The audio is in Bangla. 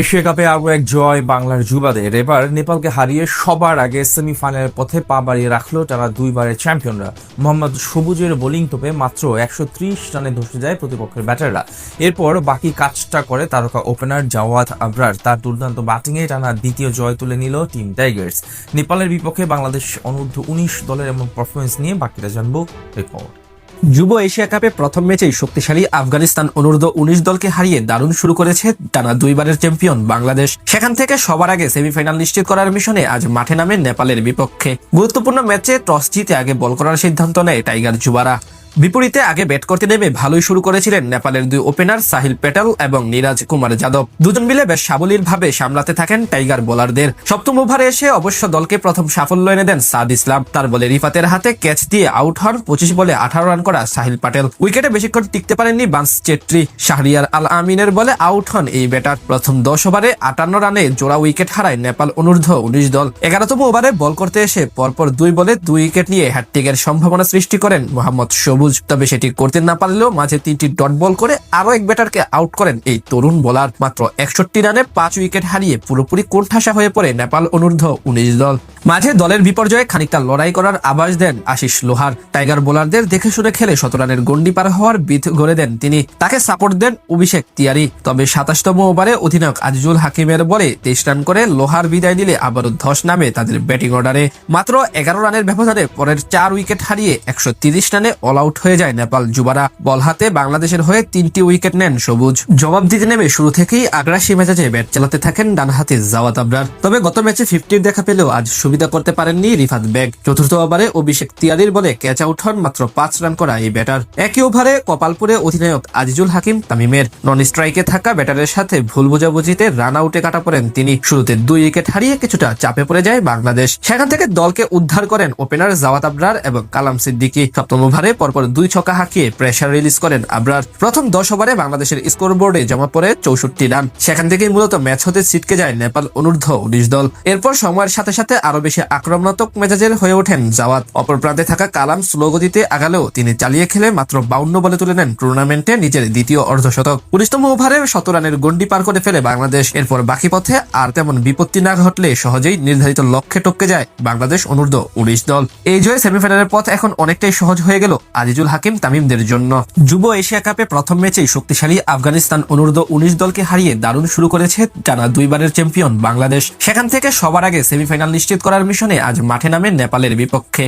এশিয়া কাপে আরও এক জয় বাংলার যুবাদের। এবার নেপালকে হারিয়ে সবার আগে সেমিফাইনালের পথে পা বাড়িয়ে রাখল টানা দুইবারের চ্যাম্পিয়নরা। মোহাম্মদ সবুজের বোলিং তোপে মাত্র একশো ত্রিশ রানে ধসে যায় প্রতিপক্ষের ব্যাটাররা। এরপর বাকি কাজটা করে তারকা ওপেনার জাওয়াত আবরার। তার দুর্দান্ত ব্যাটিংয়ে টানা দ্বিতীয় জয় তুলে নিল টিম টাইগার্স। নেপালের বিপক্ষে বাংলাদেশ অনূর্ধ্ব উনিশ দলের এমন পারফরমেন্স নিয়ে বাকিটা জানব রিপোর্ট। যুব এশিয়া কাপে প্রথম ম্যাচেই শক্তিশালী আফগানিস্তান অনুরোধ উনিশ দলকে হারিয়ে দারুণ শুরু করেছে টানা দুইবারের চ্যাম্পিয়ন বাংলাদেশ। সেখান থেকে সবার আগে সেমিফাইনাল নিশ্চিত করার মিশনে আজ মাঠে নামে নেপালের বিপক্ষে। গুরুত্বপূর্ণ ম্যাচে টস জিতে আগে বল করার সিদ্ধান্ত নেয় টাইগার যুবারা। বিপরীতে আগে ব্যাট করতে নেমে ভালোই শুরু করেছিলেন নেপালের দুই ওপেনার সাহিল পেটেল এবং নিরাজ কুমার যাদব। দুজন মিলে বেশ সাবলীল ভাবে সামলাতে থাকেন টাইগার বোলারদের। সপ্তম ওভারে এসে অবশ্য দলকে প্রথম সাফল্য এনে দেন সাদ ইসলাম। তার বলে রিফাতের হাতে ক্যাচ দিয়ে আউট হন পঁচিশ বলে আঠারো রান করা সাহিল পাটেল। উইকেটে বেশিক্ষণ টিকতে পারেননি বান্স চেট্রি। শাহরিয়ার আল আমিনের বলে আউট হন এই ব্যাটার। প্রথম দশ ওভারে আটান্ন রানে জোড়া উইকেট হারায় নেপাল অনূর্ধ্ব উনিশ দল। এগারোতম ওভারে বল করতে এসে পরপর দুই বলে দুই উইকেট নিয়ে হ্যাট্রিকের সম্ভাবনা সৃষ্টি করেন মোহাম্মদ সবুজ তবে সেটি করতে না পারলেও মাঝে তিনটি ডট বল করে আরও এক ব্যাটারকে আউট করেন এই তরুণ বোলার। মাত্র একষট্টি রানে পাঁচ উইকেট হারিয়ে পুরোপুরি কোণঠাসা হয়ে পড়ে নেপাল অনূর্ধ্ব উনিশ দল। মাঝে দলের বিপর্যয়ে খানিকটা লড়াই করার আভাস দেন আশিস লোহার। টাইগার বোলারদের দেখে শুনে খেলে শত রানের গন্ডি পার হওয়ার বিধ গড়ে দেন তিনি। তাকে সাপোর্ট দেন অভিষেক তিয়ারি তবে সাতাশতম ওভারে অধিনায়ক আজিজুল হাকিমের বলে তেইশ রান করে লোহার বিদায় দিলে আবারও ধস নামে তাদের ব্যাটিং অর্ডারে মাত্র এগারো রানের ব্যবধানে পরের চার উইকেট হারিয়ে একশো তিরিশ রানে অল আউট হয়ে যায় নেপাল যুবারা। বল হাতে বাংলাদেশের হয়ে তিনটি উইকেট নেন সবুজ। জবাব দিতে নেমে শুরু থেকেই আগ্রাসী মেজাজে ব্যাট চালাতে থাকেন ডানহাতে জাওয়াত আবরার। তবে গত ম্যাচে ফিফটির দেখা পেলেও আজ সুবিধা করতে পারেননি রিফাত বেগ। চতুর্থ ওভারে অভিষেক তিয়ারির বলে ক্যাচ আউট হন মাত্র পাঁচ রান করা এই ব্যাটার। একই ওভারে কপালপুরে অধিনায়ক আজিজুল হাকিম তামিমের। নন স্ট্রাইকে থাকা ব্যাটারের সাথে ভুল বোঝাবুঝিতে রান আউটে কাটা পড়েন তিনি। শুরুতে দুই উইকেট হারিয়ে কিছুটা চাপে পড়ে যায় বাংলাদেশ। সেখান থেকে দলকে উদ্ধার করেন ওপেনার জাওয়াত আবরার এবং কালাম সিদ্দিকি। সপ্তম ওভারে পরপর দুই ছক্কা হাঁকিয়ে প্রেশার রিলিজ করেন আবরার। প্রথম দশ ওভারে বাংলাদেশের স্কোর বোর্ডে জমা পড়ে চৌষট্টি রান। সেখান থেকেই মূলত ম্যাচ হতে ছিটকে যায় নেপাল অনূর্ধ্ব উনিশ দল। এরপর সময়ের সাথে সাথে আরও বেশি আক্রমণাত্মক মেজাজের হয়ে ওঠেন জাওয়াত। অপর প্রান্তে থাকা কালাম স্লো গতিতে আগালেও তিনি চালিয়ে খেলে মাত্র বাউন্ন বলে তুলে নেন টুর্নামেন্টে নিজের দ্বিতীয় অর্ধশতক। উনিশতম ওভারে শত রানের গন্ডি পার করে ফেলে বাংলাদেশ। এরপর বাকি পথে আর তেমন বিপত্তি না ঘটলে সহজেই নির্ধারিত লক্ষ্যে টপকে যায় বাংলাদেশ অনূর্ধ্ব উনিশ দল। এই জয়ে সেমিফাইনালের পথ এখন অনেকটাই সহজ হয়ে গেল আজিজুল হাকিম তামিমদের জন্য। যুব এশিয়া কাপে প্রথম ম্যাচেই শক্তিশালী আফগানিস্তান অনূর্ধ্ব উনিশ দলকে হারিয়ে দারুণ শুরু করেছে টানা দুইবারের চ্যাম্পিয়ন বাংলাদেশ। সেখান থেকে সবার আগে সেমিফাইনাল নিশ্চিত করার মিশনে আজ মাঠে নামে নেপালের বিপক্ষে।